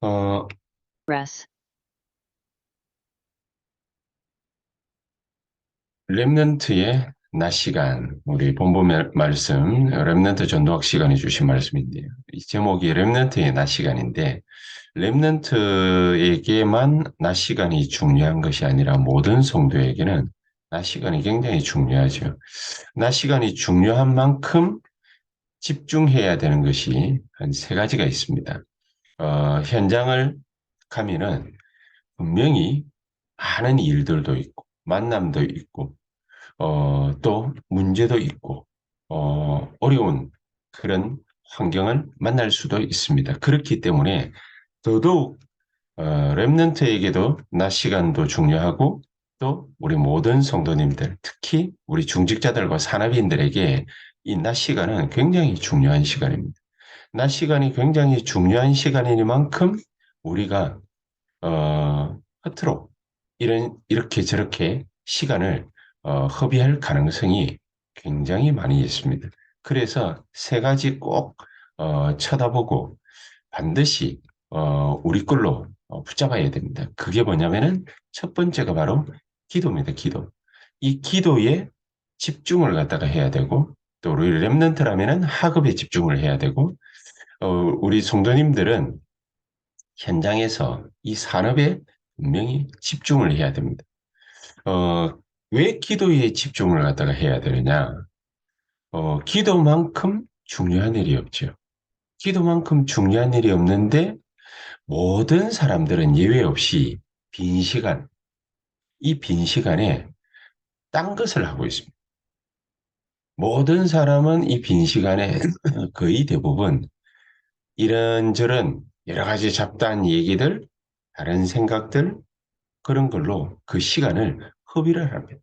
어, rest, 랩넌트의 낮 시간, 우리 본부 말- 말씀, 랩넌트 전도학 시간에 주신 말씀인데요. 이 제목이 랩넌트의 낮 시간인데, 랩넌트에게만 낮 시간이 중요한 것이 아니라 모든 성도에게는 낮 시간이 굉장히 중요하죠. 낮 시간이 중요한 만큼 집중해야 되는 것이 한 세 가지가 있습니다. 어, 현장을 가면은 분명히 많은 일들도 있고, 만남도 있고, 어, 또 문제도 있고, 어, 어려운 그런 환경을 만날 수도 있습니다. 그렇기 때문에 더더욱 어, 랩런트에게도 낮 시간도 중요하고 또 우리 모든 성도님들, 특히 우리 중직자들과 산업인들에게 이 낮 시간은 굉장히 중요한 시간입니다. 낮 시간이 굉장히 중요한 시간이니만큼 우리가 어, 허투루 이런 이렇게 저렇게 시간을 어, 허비할 가능성이 굉장히 많이 있습니다. 그래서 세 가지 꼭 어, 쳐다보고 반드시 어, 우리 걸로 어, 붙잡아야 됩니다. 그게 뭐냐면은 첫 번째가 바로 기도입니다. 기도. 이 기도에 집중을 갖다가 해야 되고 또 우리 랩런트라면은 학업에 집중을 해야 되고 어, 우리 성도님들은 현장에서 이 산업에 분명히 집중을 해야 됩니다. 어, 왜 기도에 집중을 갖다가 해야 되느냐? 어, 기도만큼 중요한 일이 없죠. 기도만큼 중요한 일이 없는데 모든 사람들은 예외 없이 빈 시간, 이 빈 시간에 딴 것을 하고 있습니다. 모든 사람은 이 빈 시간에 거의 대부분 이런저런 여러 가지 잡다한 얘기들, 다른 생각들, 그런 걸로 그 시간을 허비를 합니다.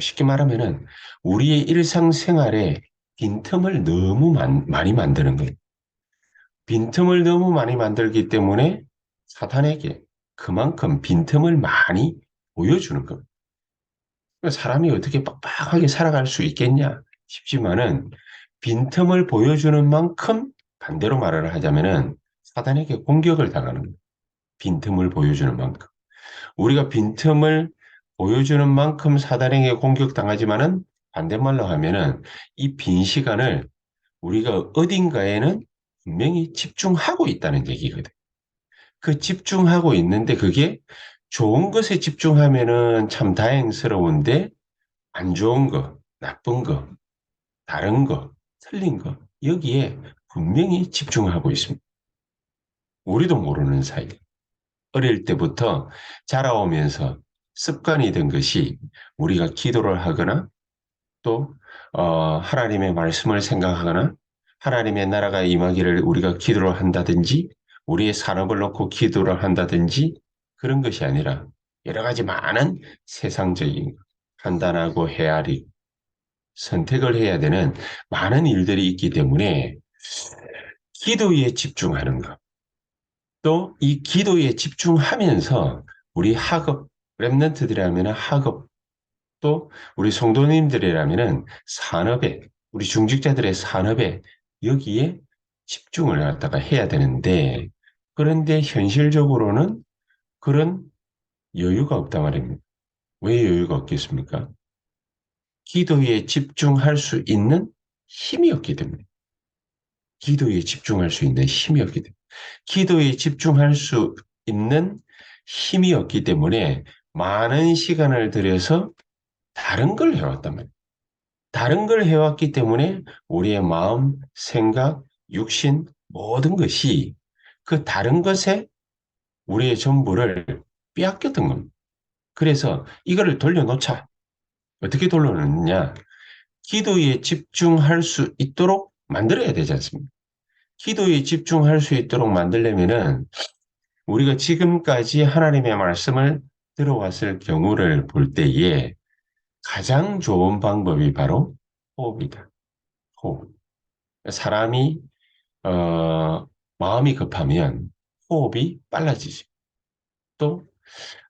쉽게 말하면은 우리의 일상생활에 빈틈을 너무 많- 많이 만드는 거예요. 빈틈을 너무 많이 만들기 때문에 사탄에게 그만큼 빈틈을 많이 보여주는 겁니다. 사람이 어떻게 빡빡하게 살아갈 수 있겠냐 싶지만은 빈틈을 보여주는 만큼 반대로 말을 하자면은 사단에게 공격을 당하는. 빈틈을 보여주는 만큼. 우리가 빈틈을 보여주는 만큼 사단에게 공격당하지만은 반대말로 하면은 이 빈 시간을 우리가 어딘가에는 분명히 집중하고 있다는 얘기거든. 그 집중하고 있는데 그게 좋은 것에 집중하면은 참 다행스러운데 안 좋은 거, 나쁜 거, 다른 거, 틀린 거 여기에 분명히 집중하고 있습니다. 우리도 모르는 사이. 어릴 때부터 자라오면서 습관이 된 것이 우리가 기도를 하거나 또 어, 하나님의 말씀을 생각하거나 하나님의 나라가 임하기를 우리가 기도를 한다든지 우리의 산업을 놓고 기도를 한다든지 그런 것이 아니라 여러 가지 많은 세상적인 판단하고 헤아리 선택을 해야 되는 많은 일들이 있기 때문에 기도에 집중하는 것. 또 이 기도에 집중하면서 우리 학업, 랩런트들이라면 학업, 또 우리 성도님들이라면 산업에, 우리 중직자들의 산업에 여기에 집중을 갖다가 해야 되는데, 그런데 현실적으로는 그런 여유가 없단 말입니다. 왜 여유가 없겠습니까? 기도에 집중할 수 있는 힘이 없기 때문에. 기도에 집중할 수 있는 힘이 없기 때문에. 기도에 집중할 수 있는 힘이 없기 때문에 많은 시간을 들여서 다른 걸 해왔단 말이에요. 다른 걸 해왔기 때문에 우리의 마음, 생각, 육신, 모든 것이 그 다른 것에 우리의 전부를 빼앗겼던 겁니다. 그래서 이거를 돌려놓자. 어떻게 돌려놓느냐? 기도에 집중할 수 있도록 만들어야 되지 않습니까? 기도에 집중할 수 있도록 만들려면은 우리가 지금까지 하나님의 말씀을 들어왔을 경우를 볼 때에 가장 좋은 방법이 바로 호흡이다. 호흡. 사람이 어, 마음이 급하면 호흡이 빨라지죠. 또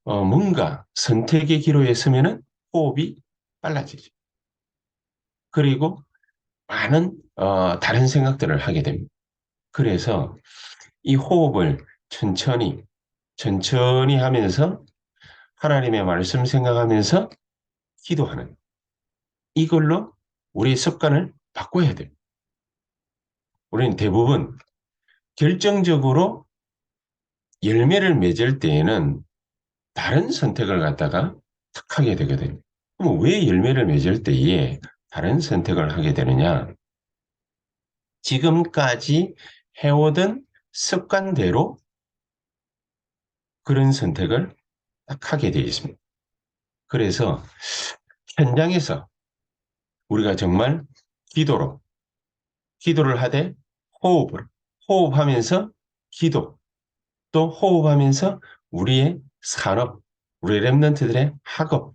어, 뭔가 선택의 기로에 서면은 호흡이 빨라지죠. 그리고 많은 어, 다른 생각들을 하게 됩니다. 그래서 이 호흡을 천천히, 천천히 하면서 하나님의 말씀 생각하면서 기도하는 이걸로 우리 습관을 바꿔야 돼요. 우리는 대부분 결정적으로 열매를 맺을 때에는 다른 선택을 갖다가 탁 하게 되거든요. 그럼 왜 열매를 맺을 때에 다른 선택을 하게 되느냐? 지금까지 해오던 습관대로 그런 선택을 딱 하게 되어 있습니다. 그래서 현장에서 우리가 정말 기도로 기도를 하되 호흡을 호흡하면서 기도 또 호흡하면서 우리의 산업 우리 랩런트들의 학업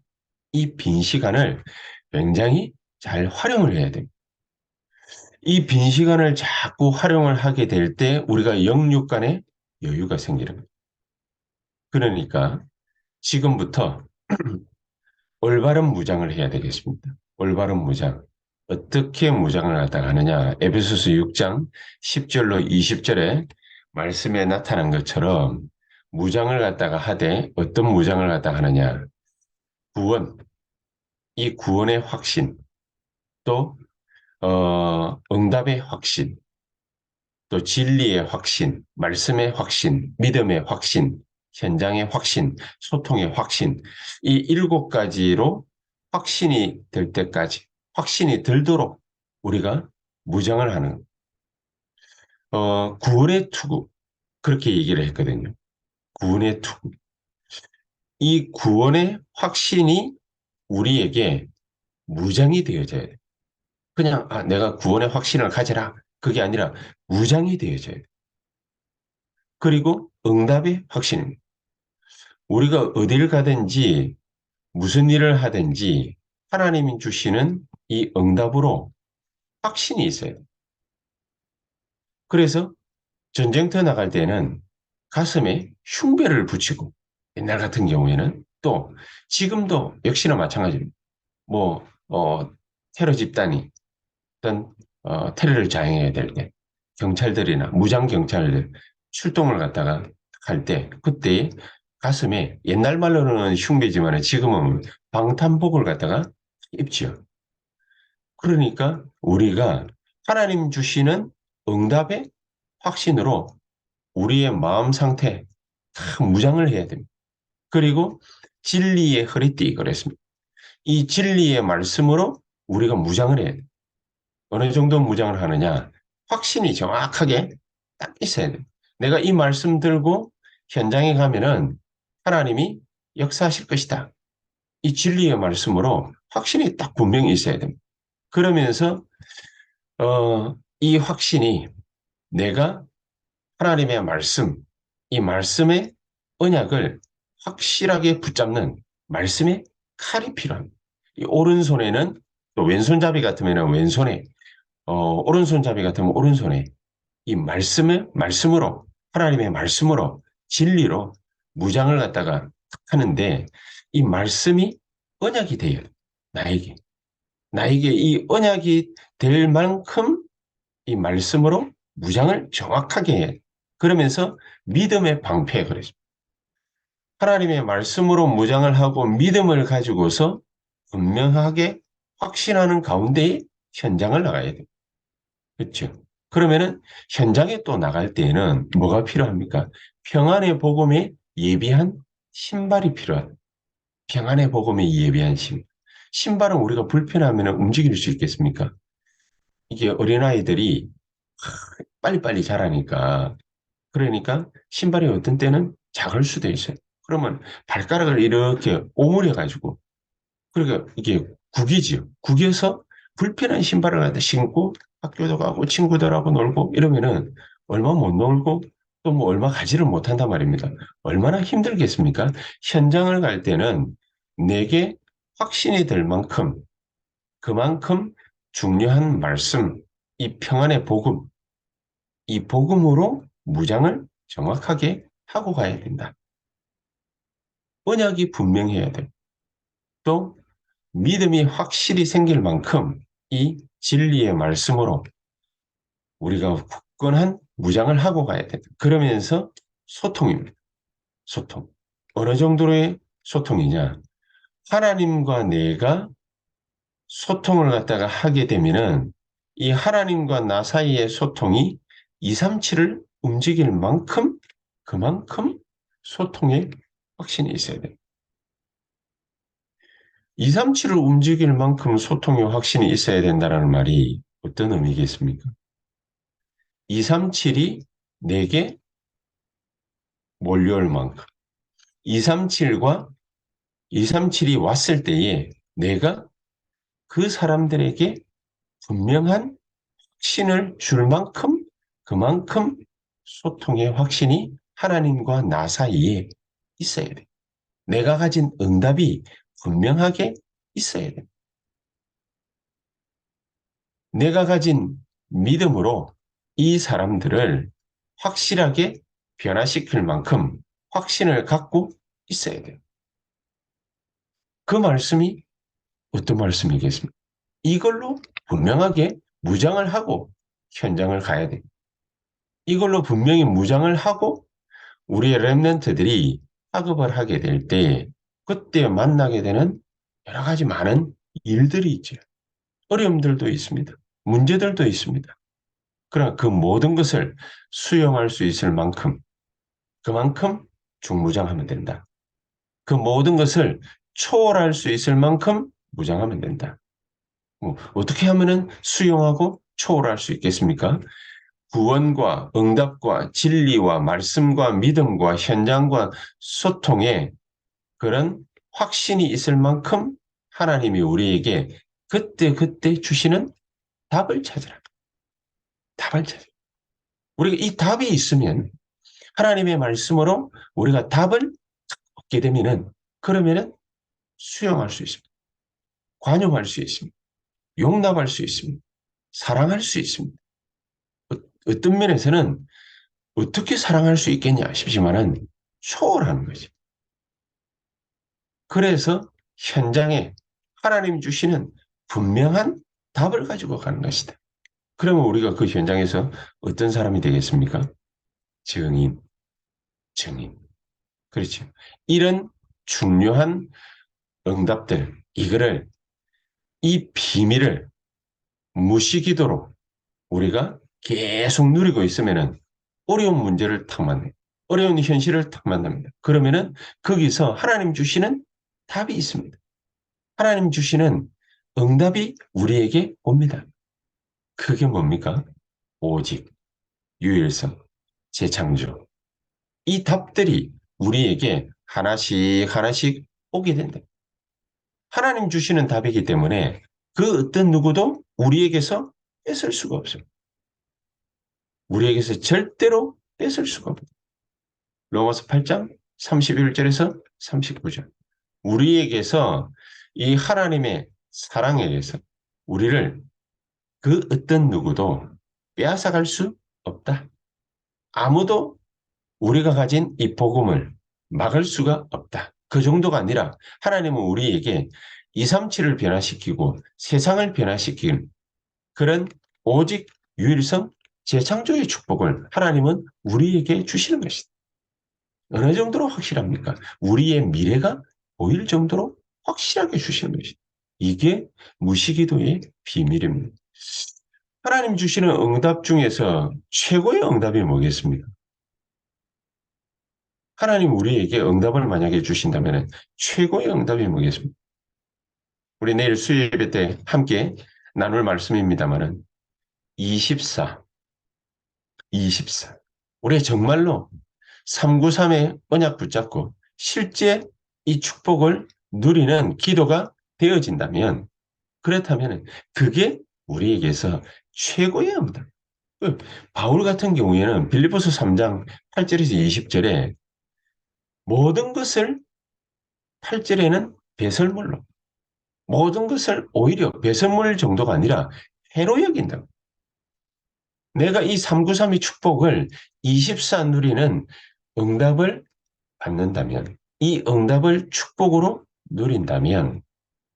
이 빈 시간을 굉장히 잘 활용을 해야 됩니다. 이 빈 시간을 자꾸 활용을 하게 될 때 우리가 영육 간의 여유가 생기는 거예요. 그러니까 지금부터 올바른 무장을 해야 되겠습니다. 올바른 무장. 어떻게 무장을 갖다가 하느냐. 에베소스 6장 10절로 20절에 말씀에 나타난 것처럼 무장을 갖다가 하되 어떤 무장을 갖다가 하느냐. 구원. 이 구원의 확신. 또 어, 응답의 확신. 또 진리의 확신, 말씀의 확신, 믿음의 확신, 현장의 확신, 소통의 확신, 이 일곱 가지로 확신이 될 때까지, 확신이 들도록 우리가 무장을 하는, 어, 구원의 투구. 그렇게 얘기를 했거든요. 구원의 투구. 이 구원의 확신이 우리에게 무장이 되어져야 돼. 그냥, 아, 내가 구원의 확신을 가지라. 그게 아니라 무장이 되어져야 돼. 그리고 응답의 확신입니다. 우리가 어딜 가든지 무슨 일을 하든지 하나님이 주시는 이 응답으로 확신이 있어요. 그래서 전쟁터 나갈 때는 가슴에 흉배를 붙이고 옛날 같은 경우에는 또 지금도 역시나 마찬가지입니다. 뭐 어, 테러 집단이 어떤 어, 테러를 자행해야 될 때 경찰들이나 무장 경찰들 출동을 갖다가 할 때 그때 가슴에 옛날 말로는 흉배지만 지금은 방탄복을 갖다가 입지요. 그러니까 우리가 하나님 주시는 응답의 확신으로 우리의 마음 상태 다 무장을 해야 됩니다. 그리고 진리의 허리띠 그랬습니다. 이 진리의 말씀으로 우리가 무장을 해야 돼요. 어느 정도 무장을 하느냐? 확신이 정확하게 딱 있어야 돼요. 내가 이 말씀 들고 현장에 가면은 하나님이 역사하실 것이다. 이 진리의 말씀으로 확신이 딱 분명히 있어야 됩니다. 그러면서 어, 이 확신이 내가 하나님의 말씀, 이 말씀의 언약을 확실하게 붙잡는 말씀의 칼이 필요합니다. 이 오른손에는 또 왼손잡이 같으면 왼손에, 어, 오른손잡이 같으면 오른손에 이 말씀을, 말씀으로, 하나님의 말씀으로, 진리로 무장을 갖다가 하는데 이 말씀이 언약이 돼요. 나에게. 나에게 이 언약이 될 만큼 이 말씀으로 무장을 정확하게 해. 그러면서 믿음의 방패에 그러죠. 하나님의 말씀으로 무장을 하고 믿음을 가지고서 분명하게 확신하는 가운데에 현장을 나가야 돼요. 그렇죠? 그러면은 현장에 또 나갈 때에는 뭐가 필요합니까? 평안의 복음에 예비한 신발이 필요하다. 평안의 복음에 예비한 신. 신발은 우리가 불편하면 움직일 수 있겠습니까? 이게 어린아이들이 빨리빨리 자라니까. 그러니까 신발이 어떤 때는 작을 수도 있어요. 그러면 발가락을 이렇게 오므려가지고, 그러니까 이게 구기지요. 구겨서 불편한 신발을 갖다 신고 학교도 가고 친구들하고 놀고 이러면은 얼마 못 놀고 또 뭐 얼마 가지를 못한단 말입니다. 얼마나 힘들겠습니까? 현장을 갈 때는 내게 확신이 될 만큼 그만큼 중요한 말씀, 이 평안의 복음, 이 복음으로 무장을 정확하게 하고 가야 된다. 언약이 분명해야 돼. 또 믿음이 확실히 생길 만큼 이 진리의 말씀으로 우리가 굳건한 무장을 하고 가야 된다. 그러면서 소통입니다. 소통. 어느 정도의 소통이냐? 하나님과 내가 소통을 갖다가 하게 되면은 이 하나님과 나 사이의 소통이 237을 움직일 만큼 그만큼 소통에 확신이 있어야 돼요. 237을 움직일 만큼 소통의 확신이 있어야 된다는 말이 어떤 의미겠습니까? 237이 내게 몰려올 만큼 237과 237이 왔을 때에 내가 그 사람들에게 분명한 확신을 줄 만큼 그만큼 소통의 확신이 하나님과 나 사이에 있어야 돼. 내가 가진 응답이 분명하게 있어야 돼. 내가 가진 믿음으로 이 사람들을 확실하게 변화시킬 만큼 확신을 갖고 있어야 돼요. 그 말씀이 어떤 말씀이겠습니까? 이걸로 분명하게 무장을 하고 현장을 가야 돼. 이걸로 분명히 무장을 하고 우리의 랩런트들이 학업을 하게 될 때 그때 만나게 되는 여러 가지 많은 일들이 있죠. 어려움들도 있습니다. 문제들도 있습니다. 그러나 그 모든 것을 수용할 수 있을 만큼 그만큼 중무장하면 된다. 그 모든 것을 초월할 수 있을 만큼 무장하면 된다. 뭐 어떻게 하면은 수용하고 초월할 수 있겠습니까? 구원과 응답과 진리와 말씀과 믿음과 현장과 소통에 그런 확신이 있을 만큼 하나님이 우리에게 그때 그때 주시는 답을 찾으라. 답을 찾으라. 우리가 이 답이 있으면 하나님의 말씀으로 우리가 답을 얻게 되면은 그러면은 수용할 수 있습니다. 관용할 수 있습니다. 용납할 수 있습니다. 사랑할 수 있습니다. 어, 어떤 면에서는 어떻게 사랑할 수 있겠냐 싶지만은 초월하는 거지. 그래서 현장에 하나님 주시는 분명한 답을 가지고 가는 것이다. 그러면 우리가 그 현장에서 어떤 사람이 되겠습니까? 증인, 증인. 그렇죠. 이런 중요한 응답들, 이거를, 이 비밀을 무시기도로 우리가 계속 누리고 있으면은 어려운 문제를 탁 만나요. 어려운 현실을 탁 만납니다. 그러면은 거기서 하나님 주시는 답이 있습니다. 하나님 주시는 응답이 우리에게 옵니다. 그게 뭡니까? 오직, 유일성, 재창조. 이 답들이 우리에게 하나씩 하나씩 오게 된다. 하나님 주시는 답이기 때문에 그 어떤 누구도 우리에게서 뺏을 수가 없습니다. 우리에게서 절대로 뺏을 수가 없다. 로마서 8장 31절에서 39절. 우리에게서 이 하나님의 사랑에 의해서 우리를 그 어떤 누구도 빼앗아갈 수 없다. 아무도 우리가 가진 이 복음을 막을 수가 없다. 그 정도가 아니라 하나님은 우리에게 237을 변화시키고 세상을 변화시키는 그런 오직 유일성 재창조의 축복을 하나님은 우리에게 주시는 것이다. 어느 정도로 확실합니까? 우리의 미래가 보일 정도로 확실하게 주시는 것이다. 이게 무시기도의 비밀입니다. 하나님 주시는 응답 중에서 최고의 응답이 뭐겠습니까? 하나님 우리에게 응답을 만약에 주신다면 최고의 응답이 뭐겠습니까? 우리 내일 수요예배 때 함께 나눌 말씀입니다만은 24, 24. 우리 정말로 393의 언약 붙잡고 실제 이 축복을 누리는 기도가 되어진다면 그렇다면 그게 우리에게서 최고의 응답. 그 바울 같은 경우에는 빌리포스 3장 8절에서 20절에 모든 것을 8절에는 배설물로 모든 것을 오히려 배설물 정도가 아니라 해로 여긴다. 내가 이 393의 축복을 24 누리는 응답을 받는다면, 이 응답을 축복으로 누린다면,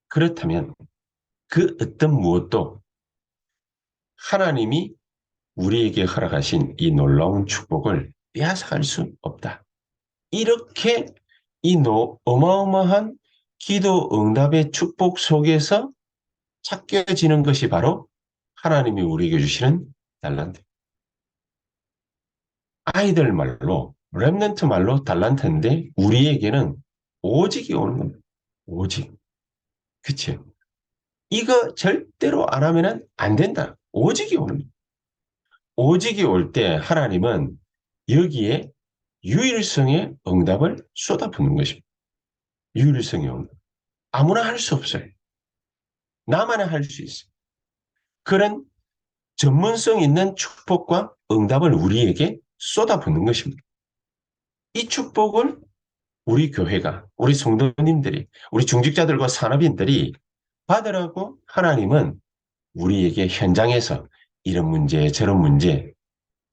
그렇다면 그 어떤 무엇도 하나님이 우리에게 허락하신 이 놀라운 축복을 빼앗아갈 수 없다. 이렇게 이 노, 어마어마한 기도 응답의 축복 속에서 찾겨지는 것이 바로 하나님이 우리에게 주시는 달란트. 아이들 말로, 랩런트 말로 달란트인데 우리에게는 오직이 오는 겁니다. 오직. 그치? 이거 절대로 안 하면 안 된다. 오직이 오는 겁니다. 오직이 올 때 하나님은 여기에 유일성의 응답을 쏟아붓는 것입니다. 유일성의 응답. 아무나 할 수 없어요. 나만 할 수 있어요. 그런 전문성 있는 축복과 응답을 우리에게 쏟아붓는 것입니다. 이 축복을 우리 교회가, 우리 성도님들이, 우리 중직자들과 산업인들이 받으라고 하나님은 우리에게 현장에서 이런 문제, 저런 문제,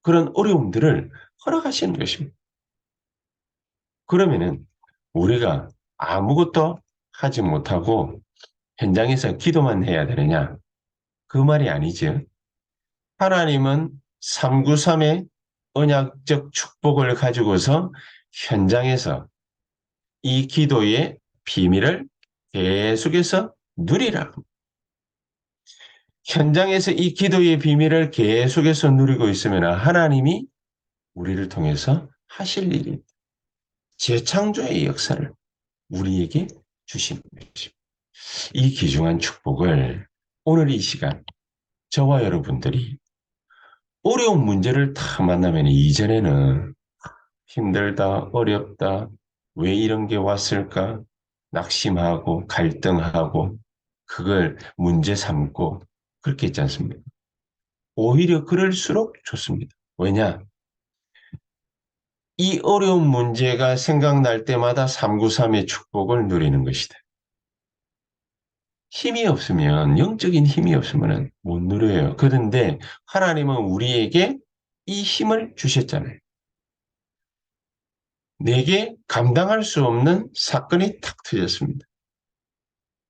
그런 어려움들을 허락하시는 것입니다. 그러면은 우리가 아무것도 하지 못하고 현장에서 기도만 해야 되느냐? 그 말이 아니죠. 하나님은 393의 언약적 축복을 가지고서 현장에서 이 기도의 비밀을 계속해서 누리라. 현장에서 이 기도의 비밀을 계속해서 누리고 있으면 하나님이 우리를 통해서 하실 일이 재창조의 역사를 우리에게 주시는 것입니다. 이 귀중한 축복을 오늘 이 시간 저와 여러분들이 어려운 문제를 다 만나면 이전에는 힘들다, 어렵다, 왜 이런 게 왔을까? 낙심하고 갈등하고 그걸 문제 삼고 그렇게 했지 않습니까? 오히려 그럴수록 좋습니다. 왜냐? 이 어려운 문제가 생각날 때마다 393의 축복을 누리는 것이다. 힘이 없으면, 영적인 힘이 없으면 못 누려요. 그런데 하나님은 우리에게 이 힘을 주셨잖아요. 내게 감당할 수 없는 사건이 탁 터졌습니다.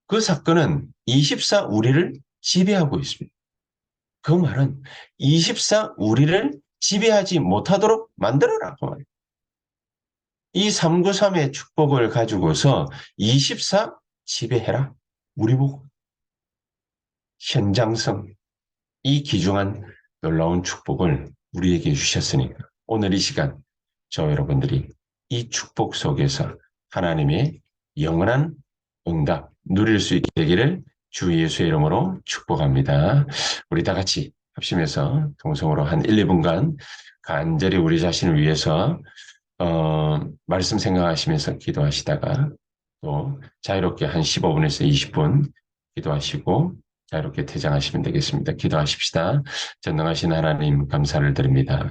그 사건은 24 우리를 지배하고 있습니다. 그 말은 24 우리를 지배하지 못하도록 만들어라. 그 말이에요. 이 393의 축복을 가지고서 24 지배해라. 우리 보고. 현장성. 이 귀중한 놀라운 축복을 우리에게 주셨으니까 오늘 이 시간 저 여러분들이 이 축복 속에서 하나님의 영원한 응답 누릴 수 있게 되기를 주 예수의 이름으로 축복합니다. 우리 다 같이 합심해서 동성으로 한 1, 2분간 간절히 우리 자신을 위해서 어, 말씀 생각하시면서 기도하시다가 또 자유롭게 한 15분에서 20분 기도하시고 자유롭게 퇴장하시면 되겠습니다. 기도하십시다. 전능하신 하나님 감사를 드립니다.